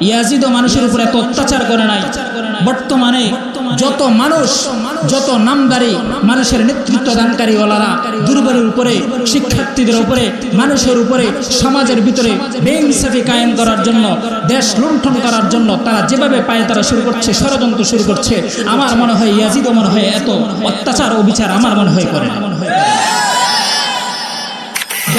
ইয়াজিদও মানুষের উপর এত অত্যাচার করে নাই। বর্তমানে যত মানুষ যত নামদারি মানুষের নেতৃত্ব দানকারী ওলারা দুর্বলের উপরে শিক্ষার্থীদের উপরে মানুষের উপরে সমাজের ভিতরে বেইনসাফি কায়েম করার জন্য দেশ লুণ্ঠন করার জন্য তারা যেভাবে পায় তারা শুরু করছে ষড়যন্ত্র শুরু করছে। আমার মনে হয় ইয়াজিদও মনে হয় এত অত্যাচার ও বিচার আমার মনে হয় করে। না।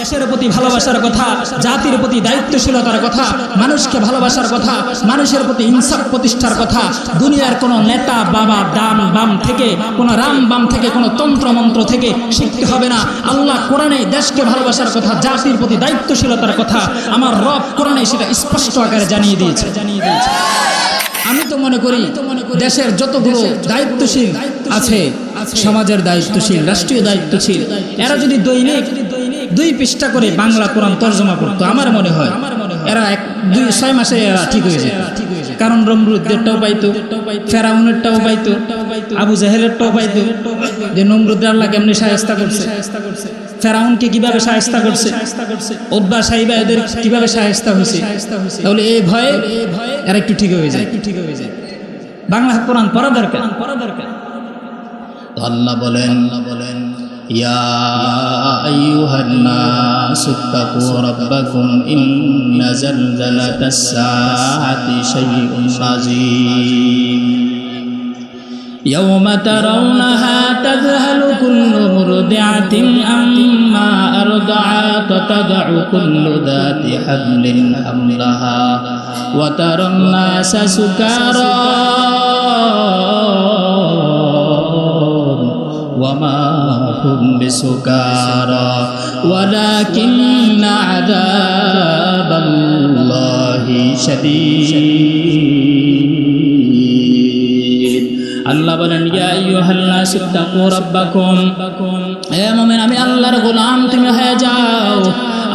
দেশের প্রতি ভালোবাসার কথা, জাতির প্রতি দায়িত্বশীলতার কথা, মানুষকে ভালোবাসার কথা, মানুষের প্রতি ইনসাফ প্রতিষ্ঠার কথা, দুনিয়ার কোনো নেতা, বাবা, দাম, বাম থেকে, কোনো রাম বাম থেকে, কোনো তন্ত্র মন্ত্র থেকে শিখতে হবে না। আল্লাহ কোরআনে দেশকে ভালোবাসার কথা, জাতির প্রতি দায়িত্বশীলতার কথা, আমার রব কোরআনে সেটা স্পষ্ট আকারে জানিয়ে দিয়েছে। জানিয়ে দিয়েছে আমি তো মনে করি, দেশের যতগুলো দায়িত্বশীল আছে, সমাজের দায়িত্বশীল, রাষ্ট্রীয় দায়িত্বশীল, এরা যদি দৈনিক দুই পৃষ্ঠা করে বাংলা কোরআন তর্জমা করতো আমার মনে হয় এরা এক দুই ছয় মাসে এরা ঠিক হয়ে যেত। কারণ রমরুদ্দেরটাও পাইতো ফেরাউনেরটাও পাইতো আবু জাহেলেরটাও পাইতো। যে নমরুদ্দের আল্লাহ কেমনি সাহেস্তা করছে? ফেরাউনকে কীভাবে সাহেস্তা করছে? ওদ্বা সাহিবা এদের কীভাবে সাহেস্তা হয়েছে? তাহলে এই ভয়ে এরা একটু ঠিক হয়ে যায়। একটু ঠিক হয়ে যায়। বাংলা কোরআন পড়া দরকার। পড়া দরকার। আল্লাহ বলেন আল্লাহ বলেন يا أيها الناس اتقوا ربكم إن زلزلة الساعة شيء عظيم. يوم ترونها تذهل كل مرضعة أما أرضعا تضع كل ذات حمل حملها. وترى الناس سكارى. بسكارى ولكن عذاب الله شديد আল্লাহ বলেন ইয়া আইয়ুহাল নাস ইত্তাকু রাব্বাকুম হে মুমিন আমি আল্লাহর গোলাম তুমি হয়ে যাও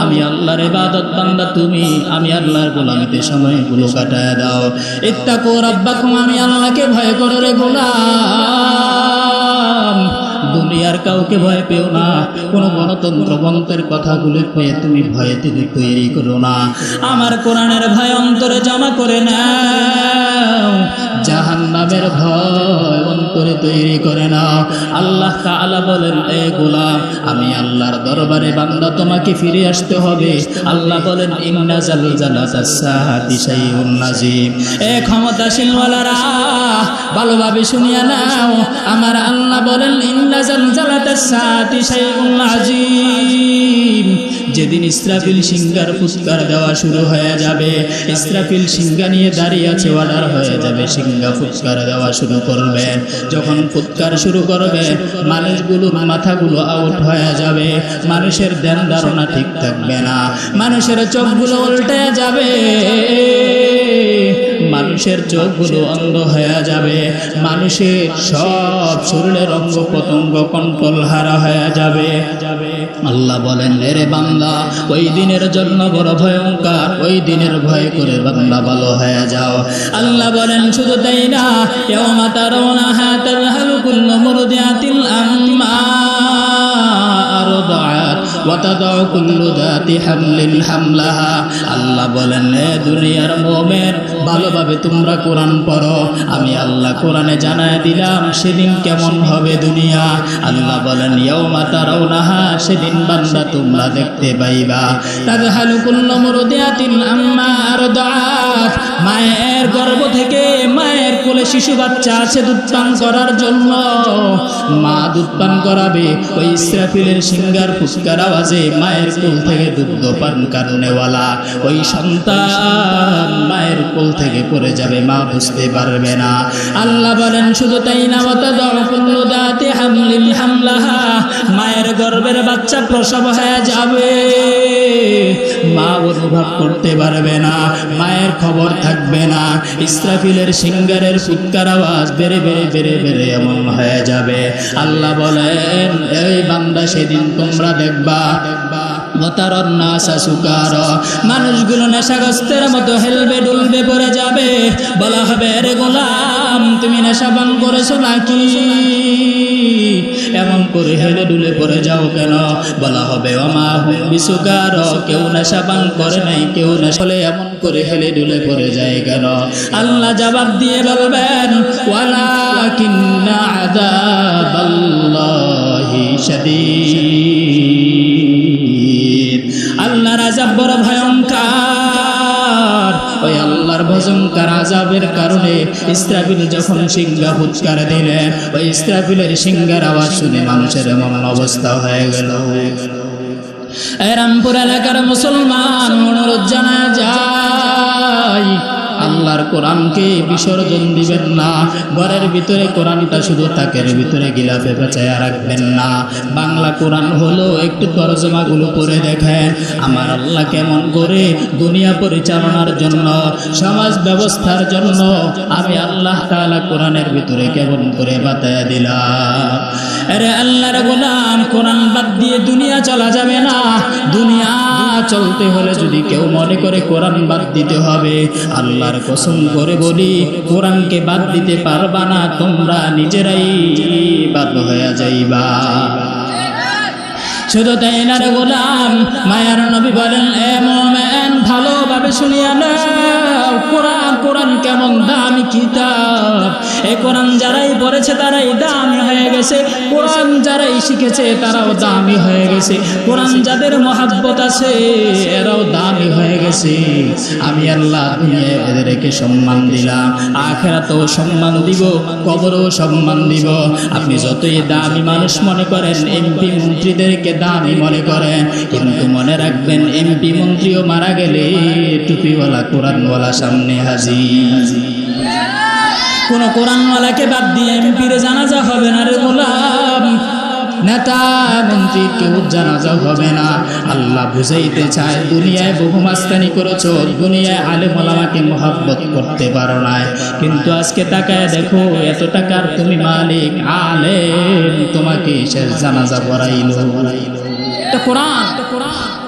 আমি আল্লাহর ইবাদত বান্দা তুমি আমি আল্লাহর গোলামিতে সময়গুলো কাটায় দাও ইত্তাকু রাব্বাকুম আমি আল্লাহকে ভয় করো রে গোলাম দুনিয়ার কাউকে ভয় পেও না। কোনো গণতন্ত্র মন্ত্রের কথাগুলো পেয়ে তুমি ভয়ে থেকে তৈরি করো না। আমার কোরআনের ভয় অন্তরে জমা করে নাও। জাহান নামের ভয় অন্তরে তৈরি করে নাও। আল্লাহ তাআলা বলেন, এ গোলাম, আমি আল্লাহর দরবারে বান্দা, তোমাকে ফিরে আসতে হবে। আল্লাহ বলেন, ইন্না নাজিম। এ ক্ষমতাশীল ভালোভাবে শুনিয়া নাও। আমার আল্লাহ বলেন, ইন্না যেদিন ইসরাফিল সিঙ্গার ফুৎকার দেওয়া শুরু হয়ে যাবে, ইসরাফিল সিঙ্গা নিয়ে দাঁড়িয়ে আছে, অর্ডার হয়ে যাবে, সিঙ্গা ফুৎকার দেওয়া শুরু করবে। যখন ফুৎকার শুরু করবে, মানুষগুলো, মাথাগুলো আউট হয়ে যাবে। মানুষের ধ্যান ধারণা ঠিক থাকবে না। মানুষের চোখগুলো উল্টে যাবে। মানুষের চোখগুলো অন্ধ হয়ে যাবে মানুষের সব শরীরের অঙ্গ প্রত্যঙ্গ কন্ট্রোল হারা হয়ে যাবে যাবে আল্লাহ বলেন রে বান্দা ওই দিনের জন্য বড় ভয়ঙ্কর ওই দিনের ভয় করে বান্দা ভালো হয়ে যাও আল্লাহ বলেন শুধু তাই না ইয়াউমা তারাউনা হাতাল কুল্লু মুরদিআতিল আম্মা আরদাআত وتضع كل ذات حمل حملها আল্লাহ বলেন হে দুনিয়ার মোমেন ভালোভাবে তোমরা কোরআন পড়ো। আমি আল্লাহ কোরআনে জানায় দিলাম, সেদিন কেমন হবে দুনিয়া? আল্লাহ বলেন, ইয়াউমা তারাউনাহা, সেদিন বান্দা তোমরা দেখতে পাইবা। তাদহালু কুল্লু মুরদিয়াতিন আম্মা আরদাআত। মায়ের গর্ভ থেকে মায়ের কোলে শিশু বাচ্চা আছে দুধ পান করার জন্য। মা দুধ পান করাবে, ওই ইসরাফিলের সিঙ্গার ফুসকার আওয়াজে মায়ের কোল থেকে দুগ্ধ পান কারণেওয়ালা। ওই সন্তান কোল থেকে পড়ে যাবে, মা বুঝতে পারবে না। আল্লাহ বলেন, শুধু তাই না মায়ের গর্ভের বাচ্চা প্রসব হয়ে যাবে। মা অনুভব করতে পারবে না, মায়ের খবর থাকবে না। ইসরাফিলের সিঙ্গারের ফুৎকার আওয়াজ বেড়ে বেড়ে বেড়ে বেড়ে এমন হয়ে যাবে। আল্লাহ বলেন, এই বান্দা সেদিন তোমরা দেখবা দেখবা সুকার। মানুষগুলো নেশাগ্রস্তের মতো হেলবে ডুলবে পড়ে যাবে। বলা হবে রে গোলাম, তুমি নেশাবান করেছ নাকি? এমন করে হেলে ডুলে পড়ে যাও কেন? বলা হবে অমা হুম বিসুকার কেউ নেশাবান করে নাই, কেউ নেশালে এমন করে হেলে ডুলে পড়ে যায় কেন? আল্লাহ জবাব দিয়ে বলবেন ওয়ালা কিন্না আযাবাল্লাহি শাদীদ। আজাবের কারণে ইসরাফিল যখন সিংহা হুৎকার দিলেন ওই ইসরাফিলের সিংহার আওয়াজ শুনে মানুষের এমন অবস্থা হয়ে গেল। রামপুর এলাকার মুসলমান, অনুরোধ জানা যায় আল্লাহর কোরআনকে বিসর্জন দিবেন না। ঘরের ভিতরে কোরআনটা শুধু তাকের ভিতরে গিলাফে পেঁচাইয়া রাখবেন না। বাংলা কোরআন হলো একটু তরজমাগুলো করে দেখেন। আমার আল্লাহ কেমন করে দুনিয়া পরিচালনার জন্য, সমাজ ব্যবস্থার জন্য আমি আল্লাহ তাআলা কোরআনের ভিতরে কেমন করে বাতায়া দিলাম। আরে আল্লাহর গোলাম, কোরআন বাদ দিয়ে দুনিয়া চলা যাবে না। দুনিয়া চলতে হলে যদি কেউ মনে করে কোরআন বাদ দিতে হবে, আল্লাহর কসম করে বলি, কোরআনকে বাদ দিতে পারবা না, তোমরা নিজেরাই বাদ হয়ে যাইবা। শুধু তাই না রে গোলাম মায়ার নবী বলেন, এ মোমেন, ভালোভাবে শুনিয়া নাও, কোরআন কোরআন কেমন দামি কিতাব। এই কোরআন যারাই পড়েছে তারাই দামি হয়ে গেছে, কোরআন যারাই শিখেছে তারাও দামি হয়ে গেছে, কোরআন যাদের মহাব্বত আছে এরাও দামি হয়ে গেছে। আমি আল্লাহ এদেরকে সম্মান দিলাম, আখেরাতেও সম্মান দিব, কবরও সম্মান দিব। আপনি যতই দামি মানুষ মনে করেন, এমপি মন্ত্রীদেরকে দামি মনে করেন কিন্তু মনে রাখবেন, এমপি মন্ত্রীও মারা গেলে টুপিওয়ালা কোরআনওয়ালা সামনে হাজি কোন কোরআনওয়ালাকে বাদ দিয়ে এমপির জানাজা হবে না রে গোলাম। নেতা, মন্ত্রী, কেউ জানাজা হবে না। আল্লাহ বুঝাইতে চায়, দুনিয়ায় বহু মাস্তানি করেছ, দুনিয়ায় আলে মালামাকে মোহাব্বত করতে পারো না কিন্তু আজকে তাকায় দেখো, এত টাকার তুমি মালিক আলে তোমাকে শেষ জানাজা করাইল করাইল কোরআন কোরআন।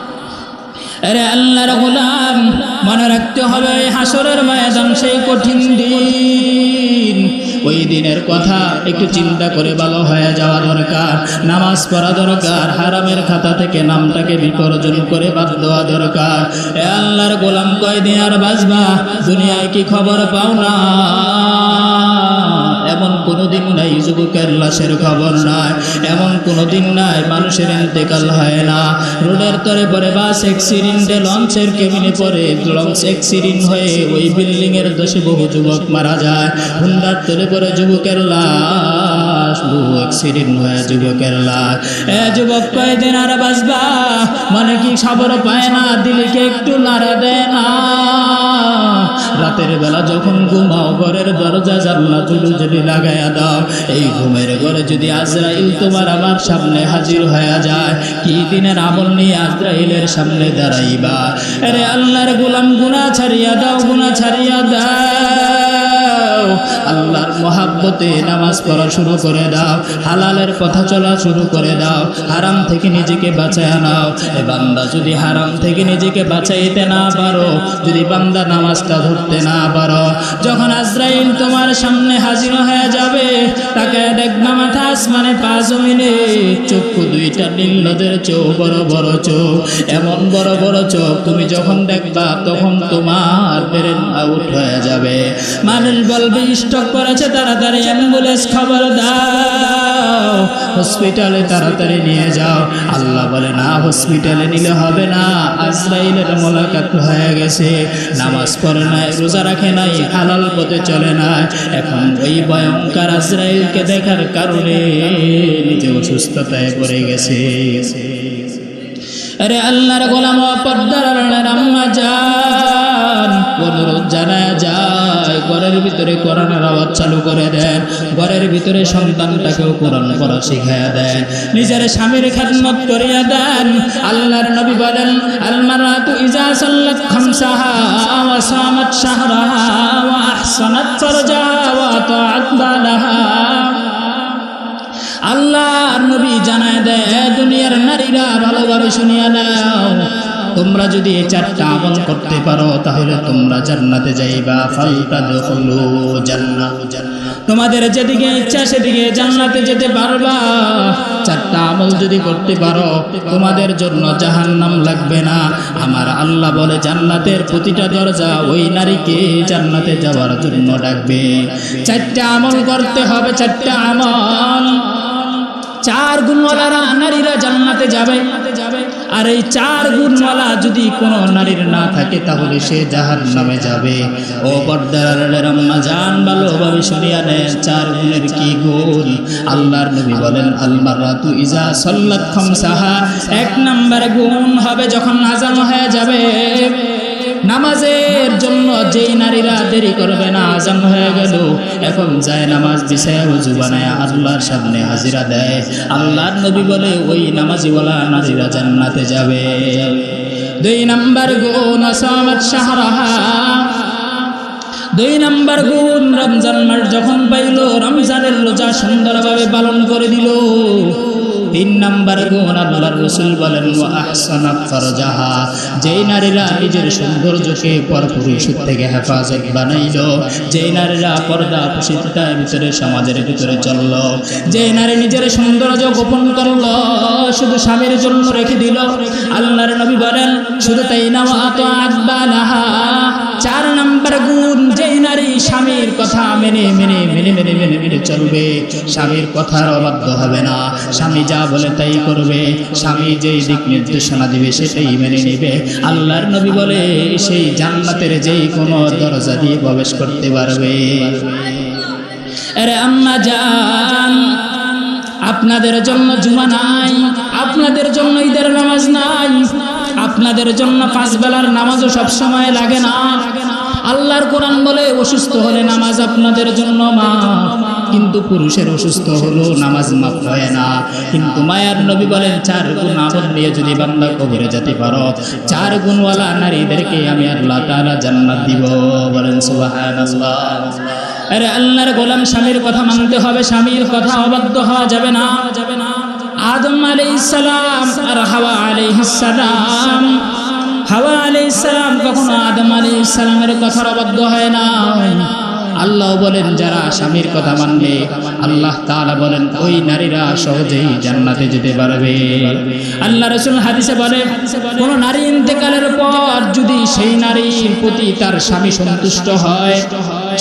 আরে আল্লাহর গোলাম, মনে রাখতে হবে হাসরের ময়দান, সেই কঠিন দিন। ওই দিনের কথা একটু চিন্তা করে ভালো হয়ে যাওয়া দরকার, নামাজ পড়া দরকার, হারামের খাতা থেকে নামটাকে বিপর্জন করে বাদ দেওয়া দরকার। এ আল্লাহর গোলাম কয়দিন আর বাজবা দুনিয়ায় কি খবর পাও না? এমন কোনো দিন নাই, যুবকের লাশের খবর নাই। এমন কোনো দিন নাই, মানুষের ইন্তেকাল হয় না। রোডের তরে পরে বাস অ্যাক্সিডেন্টে লঞ্চের কেবিনে পরে লঞ্চ অ্যাক্সিডেন্ট হয়ে ওই বিল্ডিংয়ের দোষে বহু যুবক মারা যায়। হুন্ডার তরে পরে যুবকের লাশ। মানে কি খবর পায় না, দিলিকে একটু নাড়া দেয় না। রাতের বেলা যখন ঘুমাও, ঘরের দরজা, জানলা চুলু যদি লাগাইয়া দাও, এই ঘুমের ঘরে যদি আজরাইল তোমার আমার সামনে হাজির হয়ে যায়, কি দিনের আমল নিয়ে আজরাইলের সামনে দাঁড়াইবা? আরে আল্লাহর গোলাম গুনা ছাড়িয়া দাও গুনা ছাড়িয়া দাও। আল্লাহর মহাব্বতে নামাজ পড়া শুরু করে দাও। হালালের কথা চলা শুরু করে দাও। হারাম থেকে নিজেকে বাঁচায় নাও। এ বান্দা যদি হারাম থেকে নিজেকে বাঁচাইতে না পারো, যদি বান্দা নামাজটা ধরতে না পারো, যখন আজরাইল তোমার সামনে হাজির হয়ে যাবে, তাকে দেখবা মাথা আসমানে পা জমিনে। চক্ষু দুইটা নীল নদের চোখ, বড় বড় চোখ, এমন বড় বড় চোখ তুমি যখন দেখবা, তখন তোমার ব্রেন আউট হয়ে যাবে। মানুষ বলবে স্টক করেছে তাড়াতাড়ি অ্যাম্বুলেন্স খবর দাও। হসপিটালে তাড়াতাড়ি নিয়ে যাও। আল্লাহ বলে, না, হসপিটালে নিলে হবে না। আজরাইলের মোলাকাত হয়ে গেছে। নামাজ পড়ে নাই, রোজা রাখে নাই, হালাল পথে চলে না এখন ওই ভয়ঙ্কর আজরাইলকে দেখার কারণে নিজে অসুস্থতায় পড়ে গেছে। আরে আল্লাহর গোলাম আড়ালের আম্মা যান, অনুরোধ যায় ঘরের ভিতরে কোরআনের আওয়াজ চালু করে দেন। ঘরের ভিতরে সন্তানটাকেও কোরআন পড়া শিখাইয়া দেন। নিজের স্বামীর খেদমত করিয়া দেন। আল্লাহর নবী বলেন, আলমারাতু ইজা সাল্লাত খামসাহা ওয়া সামাত শাহরাহা ওয়া আহসানাত ফারজাহা ওয়া তাআত বালাহা। আল্লাহ নবী জানায় দেয়, দুনিয়ার নারীরা ভালো ভালোভাবে শুনিয়া নাও তোমরা যদি এই চারটা আমল করতে পারো, তাহলে তোমরা জান্নাতে যাইবা। ফালতা দেখল জান্নাত। তোমাদের যেদিকে ইচ্ছা সেদিকে জান্নাতে যেতে পারবা। চারটা আমল যদি করতে পারো, তোমাদের জন্য জাহান্নাম লাগবে না। আমার আল্লাহ বলে, জান্নাতের প্রতিটা দরজা ওই নারীকে জান্নাতে যাওয়ার জন্য ডাকবে। চারটা আমল করতে হবে, চারটা আমল। চার গুণওয়ালারা নারীরা জান্নাতে যাবে। আর এই চার গুণমালা যদি কোনো নারীর না থাকে, তাহলে সে জাহান নামে যাবে। ও পর্দার আম্মা জান, ভালোভাবে শুনিয়া নেন চার গুণের কি গুণ? আল্লাহর নবী বলেন আলমারাতু ইজা সল্লাত খম সাহা এক নাম্বার গুণ হবে যখন আজান হয়ে যাবে। নামাজের জন্য যেই নারীরা দেরি করবে না, আজান হয়ে গেল। এখন যায় নামাজ বিছায় উজু বানায় আল্লাহর সামনে হাজিরা দেয়। আল্লাহর নবী বলে, ওই নামাজিওয়ালা নারীরা জান্নাতে যাবে। দুই নাম্বার গুণ আসামাত শাহরাহা দুই নাম্বার গুণ রমজান মাস যখন পাইল, রমজানের রোজা সুন্দরভাবে পালন করে দিল। তিন নাম্বার গুণ আল্লাহর রসুল বলেন আহসানা ফরজাহা যেই নারীরা নিজের সৌন্দর্যকে পরপুরুষের থেকে হেফাজত বানাইল, যেই নারীরা পর্দা প্রসিদ্ধার ভিতরে সমাজের ভিতরে চলল যে নারী নিজের সৌন্দর্য গোপন করল, শুধু স্বামীর জন্য রেখে দিল। আল্লাহর নবী বলেন, শুধু তাই না চার নাম্বার গুণ নারী স্বামীর কথা মেনে মেনে মেনে মেনে মেনে মেনে চলবে। স্বামীর কথার অবাধ্য হবে না। স্বামী যা বলে তাই করবে। স্বামী যেই দিক নির্দেশনা দিবে, সেটাই মেনে নেবে। আল্লাহর নবী বলে, সেই জান্নাতের যেই কোনো দরজা দিয়ে প্রবেশ করতে পারবে। আরে আম্মা জান, আপনাদের জন্য জুমা নাই, আপনাদের জন্য ঈদের নামাজ নাই, আপনাদের জন্য পাঁচ বেলার নামাজও সব সময় লাগে না। আল্লাহর কোরআন বলে অসুস্থ হলে নামাজ আপনাদের জন্য মা। কিন্তু পুরুষের অসুস্থ হলো নামাজ মাফ হয় না। কিন্তু মায়ার নবী বলেন, চার গুণ আমল নিয়ে যদি বান্দা কবরে যেতে পারো, চার গুণওয়ালা নারীদেরকে আমি আল্লাহ তাআলা জান্নাত দিব। বলেন আরে আল্লাহর গোলাম স্বামীর কথা মানতে হবে, স্বামীর কথা অবাধ্য হওয়া যাবে না যাবে না। আদম আলাইহিস সালাম আর হাওয়া আলাইহিস সালাম হাওয়া আলাইহিস সালাম কখনো আদম আলাইহিস সালামের কথার অবাধ্য হয় না। আল্লাহ বলেন, যারা স্বামীর কথা মানবে, আল্লাহ তাআলা বলেন, ওই নারীরা সহজেই জান্নাতে যেতে পারবে। আল্লাহ রসুল হাদিসে বলে, কোন নারী ইন্তেকালের পর যদি সেই নারীর প্রতি তার স্বামী সন্তুষ্ট হয়,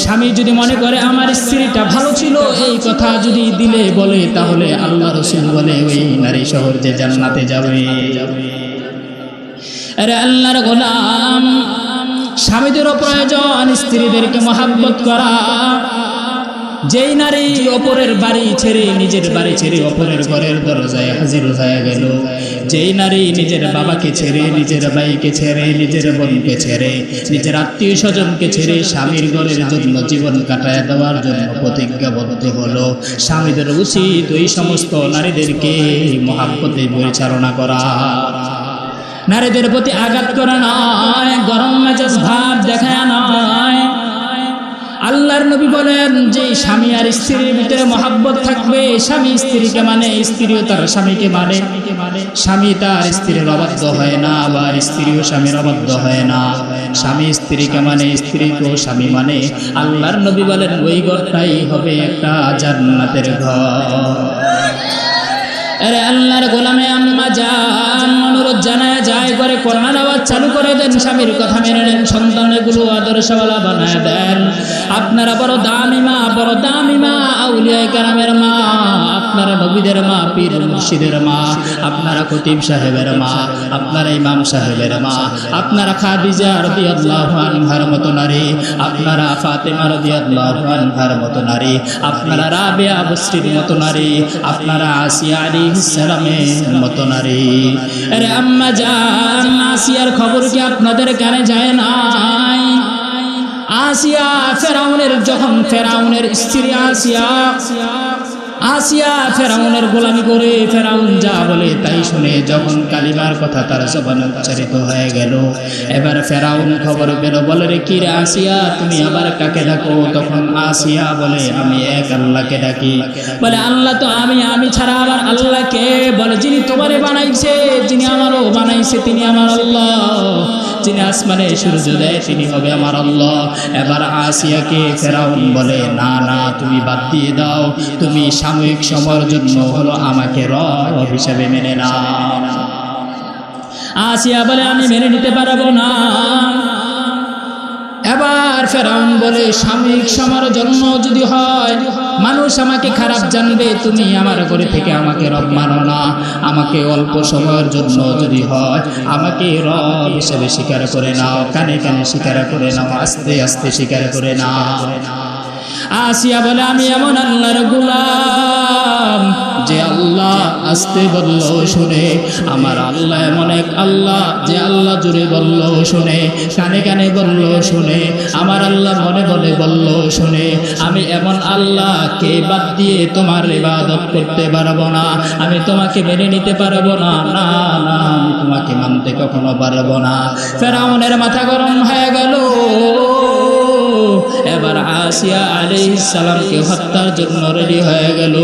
স্বামী যদি মনে করে, আমার স্ত্রীটা ভালো ছিল এই কথা যদি দিলে বলে, তাহলে আল্লাহ রসুল বলে, ওই নারী যে জান্নাতে যাবে। আরে আল্লাহর গোলাম স্বামীদেরও প্রয়োজন, স্ত্রীদেরকে মহাব্বত করা। যেই নারী অপরের বাড়ি ছেড়ে নিজের বাড়ি ছেড়ে অপরের ঘরের দরজায় হাজির হয়ে গেল, যেই নারী নিজের বাবাকে ছেড়ে, নিজের ভাইকে ছেড়ে, নিজের বোনকে ছেড়ে, নিজের আত্মীয় স্বজনকে ছেড়ে স্বামীর ঘরের জন্য জীবন কাটায় দেওয়ার জন্য প্রতিজ্ঞাবদ্ধ হলো। স্বামীদের উচিত ওই সমস্ত নারীদেরকে মহাব্বতে পরিচালনা করা। নারীদের প্রতি আঘাত করা নয়, গরম মেজাজ ভাব দেখায় নয়। আল্লাহর নবী বলেন, যে স্বামী আর স্ত্রীর ভিতরে মহাব্বত থাকবে, স্বামী স্ত্রীকে মানে স্ত্রীও তার স্বামীকে মানে। স্বামী তার স্ত্রীর অবাধ্য হয় না, আবার স্ত্রীও স্বামীর অবাধ্য হয় না। স্বামী স্ত্রীকে মানে স্ত্রীকেও স্বামী মানে। আল্লাহর নবী বলেন, ওই ঘরটাই হবে একটা জান্নাতের ঘর। আরে আল্লাহর গোলামে আম্মা যান অনুরোধ জানায় যায় করে কোরআন আওয়াজ চালু করে দেন, স্বামীর কথা মেনে নেন, সন্তানগুলো আদর্শওয়ালা বানায় দেন। আপনারা বড় দামিমা বড় দামি মা আউলিয়া কারামের মা। আপনারা নবীদের মা, পীর মুর্শিদের মা, আপনারা খতিব সাহেবের মা, আপনারা ইমাম সাহেবের মা, আপনারা খাদিজা রাদিয়াল্লাহু আনহার মতো নারী, আপনারা ফাতেমা রাদিয়াল্লাহু আনহার মতো নারী, আপনারা রাবিয়া বসরির মতো নারী, আপনারা আসিয়া আলী সালামের মতো নারী। আরে আম্মা জান, আসিয়ার খবর কি আপনাদের কানে যায় নাই? আসিয়া ফেরাউনের, যখন ফেরাউনের স্ত্রী আসিয়া আসিয়া ফেরাউনের গোলামি করে ফেরাউন যা বলে তাই শুনে যখন কালিমার কথা তার জবানে উচ্চারিত হয়ে গেল, এবার ফেরাউন খবর পেল, বলে রে কি রে আসিয়া, তুমি আবার কাকে ডাকো? তখন আসিয়া বলে, আমি এক আল্লাহকে ডাকি। বলে, আল্লাহ তো আমি আমি ছাড়া আবার আল্লাহকে বলে, যিনি তোমারে বানাইছে, যিনি আমারও বানাইছে, তিনি আমার আল্লাহ। যিনি আসমানে সূর্য দেয় তিনি হবে আমার আল্লাহ। এবার আসিয়াকে ফেরাউন বলে, না না, তুমি বাদ দিয়ে দাও। তুমি সাময়িক সময়ের জন্য হলো আমাকে রব হিসাবে মেনে নাও। আসিয়া বলে, আমি মেনে নিতে পারব না। এবার ফেরাউন বলে সাময়িক সময়ের জন্য যদি হয়, মানুষ আমাকে খারাপ জানবে, তুমি আমার ঘরে থেকে আমাকে রব মানো না। আমাকে অল্প সময়ের জন্য যদি হয়, আমাকে রব হিসেবে স্বীকার করে নাও, কানে কানে স্বীকার করে নাও, আস্তে আস্তে স্বীকার করে নাও। আসিয়া বলে, আমি এমন আল্লাহর গুলাম যে আল্লাহ আসতে বলল শুনে, আমার আল্লাহ এমন এক আল্লাহ যে আল্লাহ জুড়ে বলল শুনে, কানে কানে বলল শুনে, আমার আল্লাহ মনে মনে বলল শুনে, আমি এমন আল্লাহকে বাদ দিয়ে তোমার ইবাদত করতে পারব না, আমি তোমাকে মেনে নিতে পারব না না না, আমি তোমাকে মানতে কখনো পারব না। ফেরাউনের মাথা গরম হয়ে গেল। এবার আসিয়া আলাইহিসসালামকে হত্যার জন্য রেডি হয়ে গেল।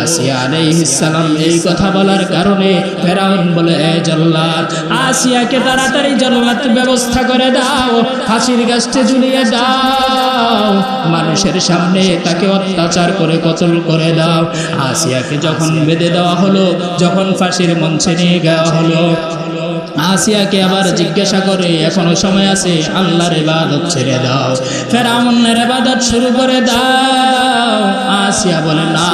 আসিয়া আলাইহিসসালাম এই কথা বলার কারণে ফেরাউন বলে, এ জল্লাদ, আসিয়াকে তাড়াতাড়ি জল্লাদ ব্যবস্থা করে দাও, ফাঁসির গাছটে ঝুলিয়ে দাও। মানুষের সামনে তাকে অত্যাচার করে কতল করে দাও। আসিয়াকে যখন বেঁধে দেওয়া হলো, যখন ফাঁসির মঞ্চে নিয়ে যাওয়া হলো আসিয়াকে আবার জিজ্ঞাসা করে, এখনও সময় আছে? আল্লাহর ইবাদত ছেড়ে দাও। ফেরাউনের ইবাদত শুরু করে দাও। আসিয়া বলে, না,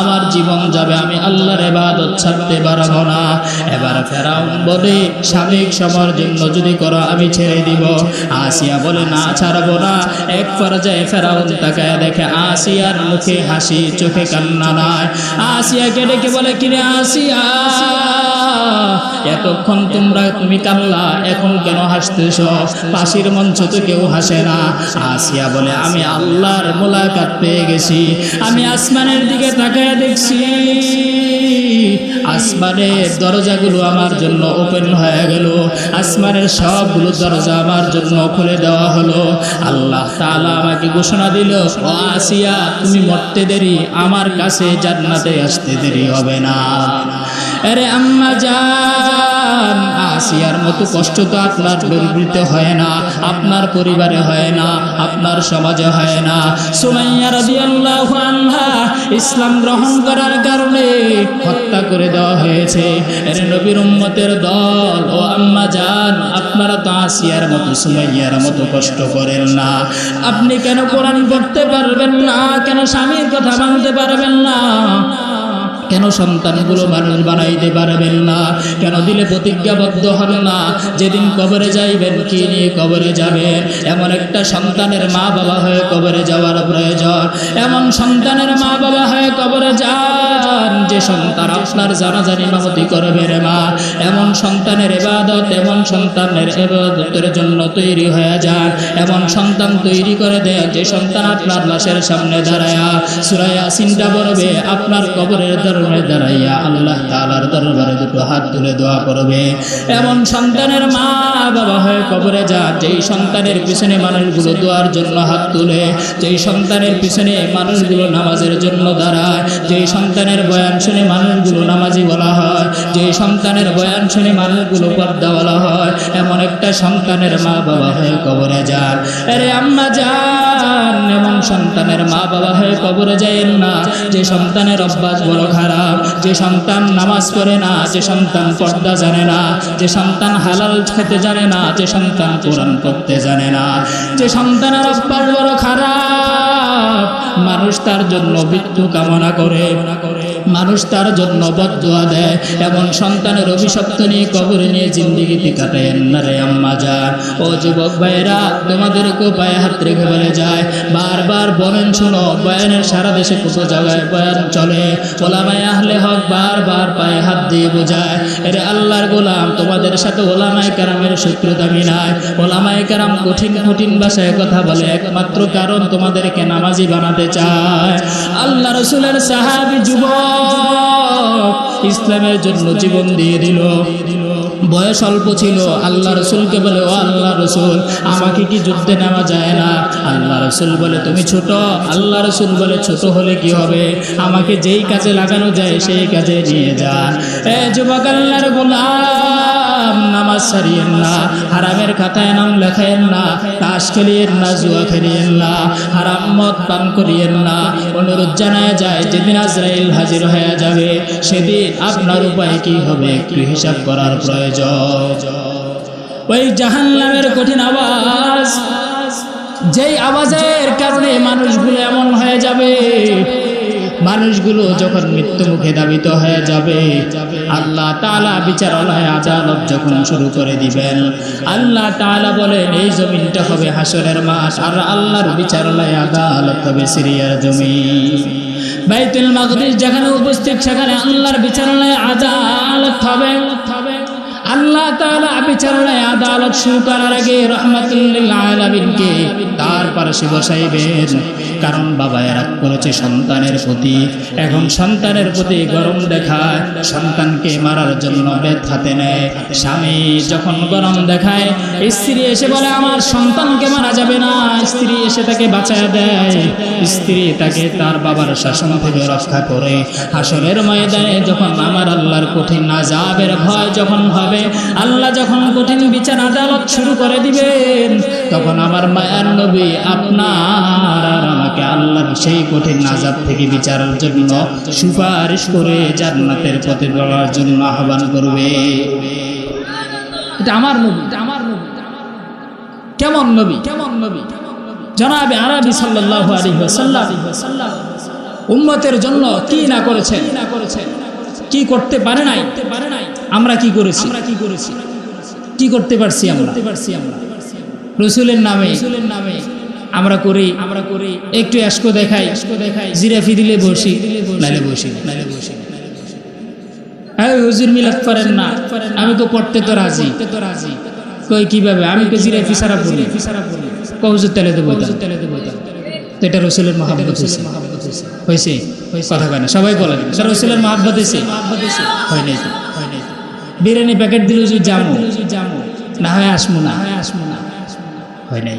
আমার জীবন যাবে, আমি আল্লাহর ইবাদত ছাড়তে পারব না। এবার ফেরাউন বলে সাময়িক সময়ের জন্য যদি করো, আমি ছেড়ে দিব। আসিয়া বলে, না, ছাড়বো না। এক পর্যায়ে ফেরাউন তাকায় দেখে আসিয়ার মুখে হাসি, চোখে কান্না নাই। আসিয়াকে ডেকে বলে, কিরে আসিয়া এতক্ষণ তোমরা তুমি কাল্লা এখন কেন হাসতেছ? পাশের মঞ্চ তো কেউ হাসে না। আসিয়া বলে, আমি আল্লাহর মোলাকাত পেয়ে গেছি। আমি আসমানের দিকে তাকায় দেখছি। আসমানের দরজাগুলো আমার জন্য ওপেন হয়ে গেল। আসমানের সবগুলো দরজা আমার জন্য খুলে দেওয়া হলো। আল্লাহ তাআলা আমাকে ঘোষণা দিল, ও আসিয়া, তুমি মরতে দেরি, আমার কাছে জান্নাতে আসতে দেরি হবে না। আরে আম্মা জান, আসিয়ার মতো কষ্ট তো আপনার বিবৃত হয় না, আপনার পরিবারে হয় না, আপনার সমাজে হয় না। সুমাইয়া রাদিয়াল্লাহু আনহা ইসলাম গ্রহণ করার কারণে হত্যা করে দেওয়া হয়েছে। এর নবীর উম্মতের দল, ও আম্মা জান, আপনারা তো আসিয়ার মতো, সুমাইয়ার মতো কষ্ট করেন না। আপনি কেন কোরআন পড়তে পারবেন না? কেন স্বামীর কথা মানতে পারবেন না? কেন সন্তানগুলো মানুষ বানাইতে পারবেন না? কেন দিলে প্রতিজ্ঞাবদ্ধ হবে না? যেদিন কবরে যাইবেন, কি নিয়ে কবরে যাবেন এমন একটা সন্তানের মা বাবা হয়ে কবরে যাওয়ার প্রয়োজন। এমন সন্তানের মা বাবা হয়ে কবরে যান। যে সন্তান আপনার জানাজানি মামতি করবে রে মা, এমন সন্তানের এবাদত এমন সন্তানের এবাদতের জন্য তৈরি হয়ে যান। এমন সন্তান তৈরি করে দেন যে সন্তান আপনার লাশের সামনে দাঁড়ায়া সুরায়া চিন্তা করবে আপনার কবরের দরবারে দাঁড়াইয়া আল্লাহ তাআলার দরবারে দুটো হাত তুলে দোয়া করবে। এমন সন্তানের মা বাবা হয়ে কবরে যান, যেই সন্তানের পিছনে মানুষগুলো দোয়ার জন্য হাত তুলে, যেই সন্তানের পিছনে মানুষগুলো নামাজের জন্য দাঁড়ায়, যেই সন্তানের বয়ান শুনে মানুষগুলো নামাজি বলা হয়। যেই সন্তানের বয়ান শুনে মানুষগুলো পর্দা বলা হয়, এমন একটা সন্তানের মা বাবা হয়ে কবরে যান। আরে আম্মা যান, এমন সন্তানের মা বাবা হয়ে কবরে যায়েন না। যে সন্তানের অভ্যাস বড় খারাপ, যে সন্তান নামাজ পড়ে না, যে সন্তান পর্দা জানে না, যে সন্তান হালাল খেতে জানে না, যে সন্তান কোরআন করতে জানে না। যে সন্তানের অভ্যাস বড় খারাপ, মানুষ তার জন্য মৃত্যু কামনা করে। মানুষ তার জন্য বদুয়া দেয়। এমন সন্তানের অভিশপ্ত নিয়ে কবরে নিয়ে জিন্দিগিতে কাটায়েন না রে আম্মা যান ও যুবক ভাইরা তোমাদেরকে পায়ে হাত রেখে বলে যায়। বারবার বলেন, শুনো, বয়ানের সারা দেশে কত জায়গায় বয়ান চলে। ওলামায় আহলে হক বারবার পায়ে হাত দিয়ে বোঝায়, এরে আল্লাহর গোলাম, তোমাদের সাথে ওলামায় কারামের শত্রুতামি নাই। ওলামায় কারাম কঠিন কঠিন ভাষায় কথা বলে, একমাত্র কারণ তোমাদেরকে নামাজি বানাতে চায়। আল্লাহ রসুলের সাহাবি যুবক ইসলামের জন্য জীবন দিয়ে দিল। বয়স অল্প ছিল, আল্লাহ রসুলকে বলে, ও আল্লাহ রসুল, আমাকে কি যুদ্ধে নেওয়া যায় না? আল্লাহ রসুল বলে, তুমি ছোট। আল্লাহ রসুল বলে, ছোট হলে কি হবে? আমাকে যেই কাজে লাগানো যায়, সেই কাজে নিয়ে যা এ যুবক আল্লাহর গোলাম নামাজ ছাড়িয়েন না, হারামের খাতায় নাম লেখায়েন না, তাস খেলিয়েন না, জুয়া না, হারাম পান করিয়েন না। অনুরোধ জানায় যায়, যেদিন আজরাইল হাজির হয়ে যাবে, সেদিন আপনার উপায় কি হবে হিসাব করার প্রয়োজন। ওই জাহান্নামের কঠিন আওয়াজ, যেই আওয়াজের কারণে মানুষগুলো এমন হয়ে যাবে, মানুষগুলো যখন মৃত্যু মুখে দাবিত হয়ে যাবে আল্লাহ তালা বিচারালয় আদালত যখন শুরু করে দিবেন, আল্লাহ তালা বলেন, এই জমিনটা হবে হাসরের মাস, আর আল্লাহর বিচারালয় আদালত হবে সিরিয়ার জমি বাইতুল মাগদিস যেখানে উপস্থিত, সেখানে আল্লাহর বিচারালয় আদালত হবে। আল্লাহ তাআলা বিচারণায় আদালত শুরু করার আগে রহমাতুল্লিল আলামিনকে তার পাশে বসাইবেন। কারণ বাবা রাগ করেছে সন্তানের প্রতি। এখন সন্তানের প্রতি গরম দেখায়, সন্তানকে মারার জন্য বেদ হাতে নেয়। স্বামী যখন গরম দেখায়, স্ত্রী এসে বলে, আমার সন্তানকে মারা যাবে না। স্ত্রী এসে তাকে বাঁচায় দেয়। স্ত্রী তাকে তার বাবার শাসন থেকে রক্ষা করে। হাসরের ময়দানে যখন আমার আল্লাহর কঠিন আজাবের ভয় যখন হবে আল্লাহ যখন কঠিন বিচার আদালত শুরু করে দিবেন, তখন আমার মায়ার নবী আপনার আমাকে আল্লাহর সেই কঠিন আজাব থেকে বিচারের জন্য সুপারিশ করে জান্নাতের পথে চলার জন্য আহ্বান করবে। এটা আমার নবী, এটা আমার নবী। কেমন নবী? কেমন নবী? জনাবে আরবি আলাইহি ওয়াসাল্লাম, উম্মতের জন্য কি না করেছেন? কি করতে পারে নাই? আমরা কি করেছি? আমরা কি করেছি? কি করতে পারছি আমরা? করতে পারছি আমরা? রসুলের নামে রসুলের নামে আমরা করি আমরা করি। একটু এসকো দেখাই এসকো দেখাই। জিরাফি দিলে বসি নালে বসি। নালে বসি। হ্যাঁ হুজুর মিলাদ করেন না। আমি তো পড়তে তো রাজি। তো রাজি। কই কীভাবে? আমি তো জিরাই ফিসারা পড়ি। ফিসারা পড়ি। কহুজুর তেলে দেবো তেলে দেবো তো এটা রসুলের মহাব্বত হয়েছে। হয়েছে। কথা কয় না। সবাই বলেন। এটা রসুলের মহাব্বত হয়েছে? হয় হয় নাই তো। বিরিয়ানি প্যাকেট দিল যে জামু। না হয় আসমু না। হয় আসমু না। হয় নাই।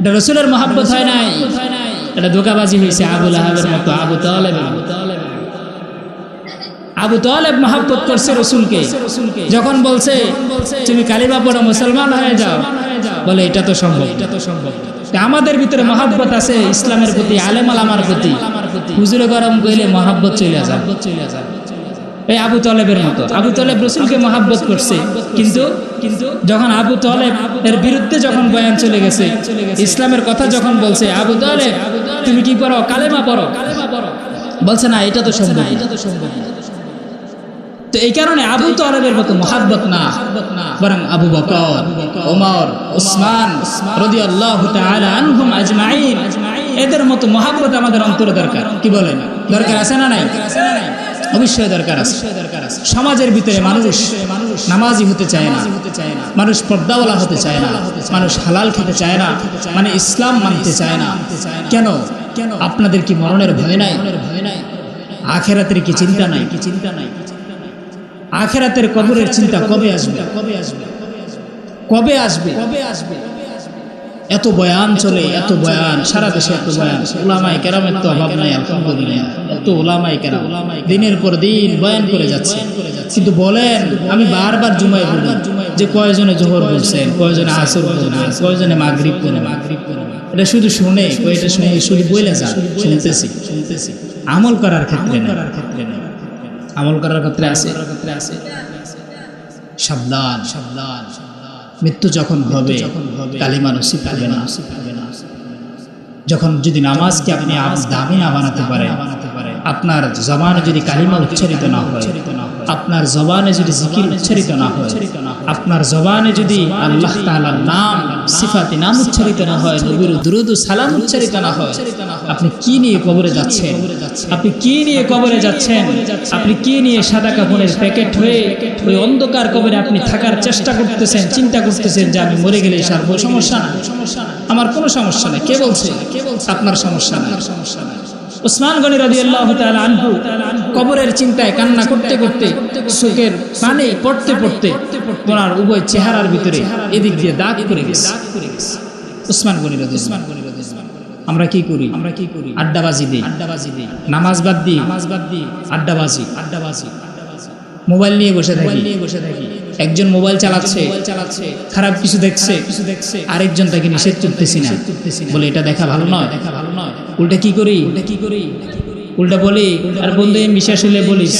এটা রসুলের মহাব্বত হয় নাই। এটা ধোকাবাজি হয়েছে আবুল আহাবের মতো আবু তালেবের। আবু তালেবের। আবু তালেব মহাব্বত করছে রসুলকে। যখন বলছে তুমি কালিমা পড়ো মুসলমান হয়ে যাও। বলে এটা তো সম্ভব। এটা তো সম্ভব। আমাদের ভিতরে মহাব্বত আছে ইসলামের প্রতি আলেম আলামার প্রতি হুজুরে গরম কইলে মহাব্বত চলে যায়। চলে যায়। এই আবু তলেবের মতো। আবু তলেব রসুলকে মহাব্বত করছে। কিন্তু কিন্তু যখন আবু তলেব এর বিরুদ্ধে যখন বয়ান চলে গেছে ইসলামের কথা যখন বলছে আবু তলেব তুমি কি করো কালেমা পড়ো? কালেমা পড়ো? বলছে না এটা তো সম্ভব এটা তো সম্ভব তো এই কারণে আবু তলেবের মতো মহাব্বত না বরং আবু বকর ওমর উসমান রাদিয়াল্লাহু তাআলা আনহুম আজমাইন। এদের মতো মহাব্বত আমাদের অন্তরে দরকার। কি বলেন? দরকার আছে না নাই? অবশ্যই দরকার আছে। সমাজের ভিতরে মানুষ নামাজি হতে চায় না। মানুষ পর্দাওয়ালা হতে চায় না। মানুষ হালাল খেতে চায় না। মানে ইসলাম মানতে চায় না। কেন? কেন আপনাদের কি মরণের ভয় নাই? আখেরাতের কি চিন্তা নাই? কি চিন্তা নাই আখেরাতের কবরের চিন্তা কবে আসবে কবে আসবে? কবে আসবে? কবে আসবে? এত বয়ান চলে, এত বয়ান, সারা দেশে এত বয়ান। ওলামাই কেরামের তো অভাব নাই, আলহামদুলিল্লাহ। এত ওলামাই কেরাম, দিনের পর দিন বয়ান করে যাচ্ছে। কিন্তু বলেন, আমি বারবার জুমায় বলি যে কয়জনে জোহর বলছেন, কয়জনে আসর বলছেন কয়জনে মাগরিব করে মাগরিব করে এটা শুধু শুনে, কয়টা শুনে শুধু বলে যান শুনতেছি। শুনতেছি আমল করার ক্ষেত্রে না ক্ষেত্রে আমল করার ক্ষেত্রে আছে ক্ষেত্রে আছে। সাবধান সাবধান। মৃত্যু যখন হবে কালিমা নসিব হবে না। যখন যদি নামাজকে আপনি আপ- দামি না বানাতে পারেন আপনার জমান যদি কালিমা উচ্চারিত না হয় আপনার জবানে যদি জিকির উচ্চারিত না হয়, আপনার জবানে যদি আল্লাহ তাআলার নাম, সিফাতি নাম উচ্চারিত না হয়, নবীর দুরুদ ও সালাম উচ্চারিত না হয়, আপনি কি নিয়ে কবরে যাচ্ছেন? আপনি কি নিয়ে কবরে যাচ্ছেন? আপনি কি নিয়ে সাদা কাপড়ের প্যাকেট হয়ে ওই অন্ধকার কবরে আপনি থাকার চেষ্টা করতেছেন, চিন্তা করতেছেন যে আমি মরে গেলে সারবো? সমস্যা না আমার কোনো সমস্যা নেই। কে বলছে? আপনার সমস্যা নাই সমস্যা নাই। ওসমান গনি রাজি আল্লাহ আনহু কবরের চিন্তায় কান্না করতে করতে চোখের পানি পড়তে পড়তে ওনার উভয় চেহারার ভিতরে এদিক দিয়ে দাগ করে গেছে। ওসমান গনি রাজি ওসমান গনি রাজি আমরা কি করি? আমরা কি করি? আড্ডাবাজি দিই। আড্ডাবাজি দিই। নামাজ বাদ দিই। নামাজ বাদ দিই। আড্ডাবাজি। আড্ডাবাজি। মোবাইল নিয়ে বসে থাকি। নিয়ে বসে থাকি। একজন মোবাইল চালাচ্ছে খারাপ কিছু দেখছে কিছু দেখছে আরেকজন তাকে নিষেধ করতেছি না? বলে এটা দেখা ভালো নয়। দেখা ভালো নয়। উল্টা কি করি? উল্টা কি করি? উল্টা বলি আর বন্ধু এম বিশ্বাস হলে বলিস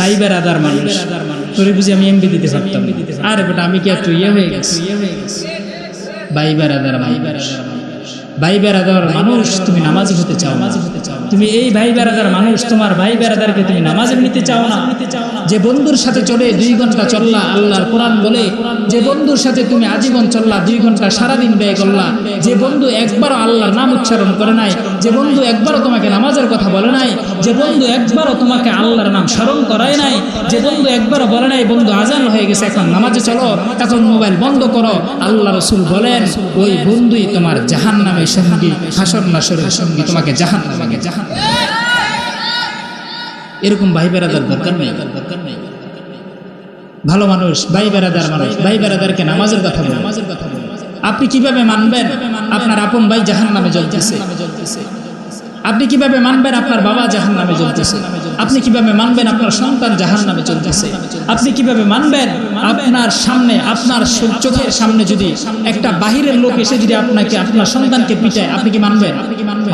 ভাই বেড়াদার মানুষ। তোরে বুঝি আমি এমবি দিতে পারতাম। আরে বেটা আমি কি একটু ইয়ে হয়ে গেছি? ইয়ে হয়ে গেছি? ভাই বেড়াদার ভাই বেড়াদার ভাই বেড়াদার মানুষ তুমি নামাজি হতে চাও নামাজি হতে চাও তুমি এই ভাই বেড়াদার মানুষ, তোমার ভাই বেড়াদারকে তুমি নামাজে নিতে চাও না? যে বন্ধুর সাথে চলে দুই ঘণ্টা চললা, আল্লাহর কোরআন বলে, যে বন্ধুর সাথে তুমি আজীবন চললা দুই ঘণ্টা সারাদিন ব্যয় করলা, যে বন্ধু একবারও আল্লাহর নাম উচ্চারণ করে নাই, যে বন্ধু একবারও তোমাকে নামাজের কথা বলে নাই, যে বন্ধু একবারও তোমাকে আল্লাহর নাম স্মরণ করায় নাই, যে বন্ধু একবারও বলে নাই, বন্ধু আজান হয়ে গেছে, এখন নামাজে চলো, এখন মোবাইল বন্ধ করো, আল্লাহ রসুল বলেন, ওই বন্ধুই তোমার জাহান নামের সঙ্গী হাসর নাসরের সঙ্গী, তোমাকে জাহান নামে জাহান এরকম ভাই বেড়াদার দরকার নেই। দরকার নেই ভালো মানুষ, ভাই বেড়াদার মানুষ, ভাই বেড়াদারকে নামাজের কথা বলে। নামাজের কথা আপনি কীভাবে মানবেন? আপনার আপন ভাই জাহান নামে জ্বলতেছে। আপনি কীভাবে মানবেন আপনার বাবা জাহান নামে জ্বলতেছে আপনি কীভাবে মানবেন আপনার সন্তান জাহান নামে চলতেছে? আপনি কীভাবে মানবেন আপনার সামনে, আপনার চোখের সামনে যদি একটা বাহিরের লোক এসে যদি আপনাকে, আপনার সন্তানকে পিটায়, আপনি কি মানবেন?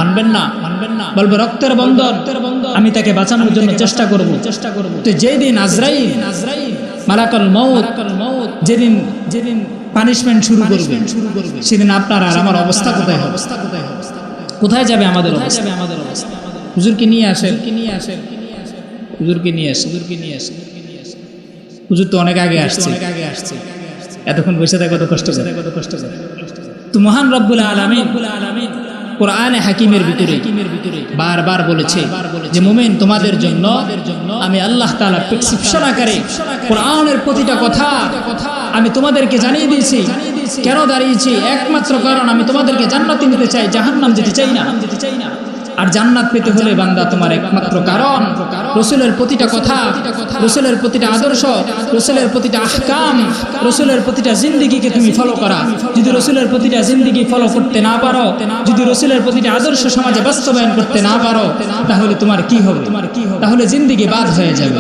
মানবেন না। মানবেন না বলবে, রক্তের বন্ধন, আমি তাকে বাঁচানোর জন্য চেষ্টা করব। চেষ্টা করব তো যেই দিন আজরাইল মালাকাল মৌত যেদিন যেদিন পানিশমেন্ট শুরু করবে শুরু করবে সেদিন আপনার আর আমার অবস্থা কোথায় অবস্থা কোথায় হবে? কোথায় যাবে আমাদের যাবে আমাদের অবস্থা? হুজুরকে নিয়ে আসেন কি নিয়ে আসেন হুজুরকে নিয়ে আসে। হুজুরকে নিয়ে আসে। হুজুর তো অনেক আগে আসছে। অনেক আগে আসছে। এতক্ষণ বসে থাকে কত কষ্ট কত কষ্ট তো মহান রব্বুল আলামিন আলামিন কোরআনে হাকিমের ভিতরে বারবার বলেছে যে, মোমেন, তোমাদের জন্য আমি আল্লাহ তাআলা প্রেসক্রিপশন আকারে কোরআনের প্রতিটা কথা আমি তোমাদেরকে জানিয়ে দিয়েছি। কেন দাঁড়িয়েছি? একমাত্র কারণ আমি তোমাদেরকে জান্নাতে নিতে চাই, জাহান্নাম যেতে চাই না যেতে চাই না। আর জান্নাত পেতে হলে বান্দা তোমার একমাত্র কারণ। রসুলের প্রতিটা কথা, রসুলের প্রতিটা আদর্শ, রসুলের প্রতিটা আহকাম, রসুলের প্রতিটা জিন্দিগিকে তুমি ফলো করা। যদি রসুলের প্রতিটা জিন্দিগি ফলো করতে না পারো, যদি রসুলের প্রতিটা আদর্শ সমাজে বাস্তবায়ন করতে না পারো, তাহলে তোমার কি হবে তোমার কি হবে? তাহলে জিন্দিগি বাদ হয়ে যাবে।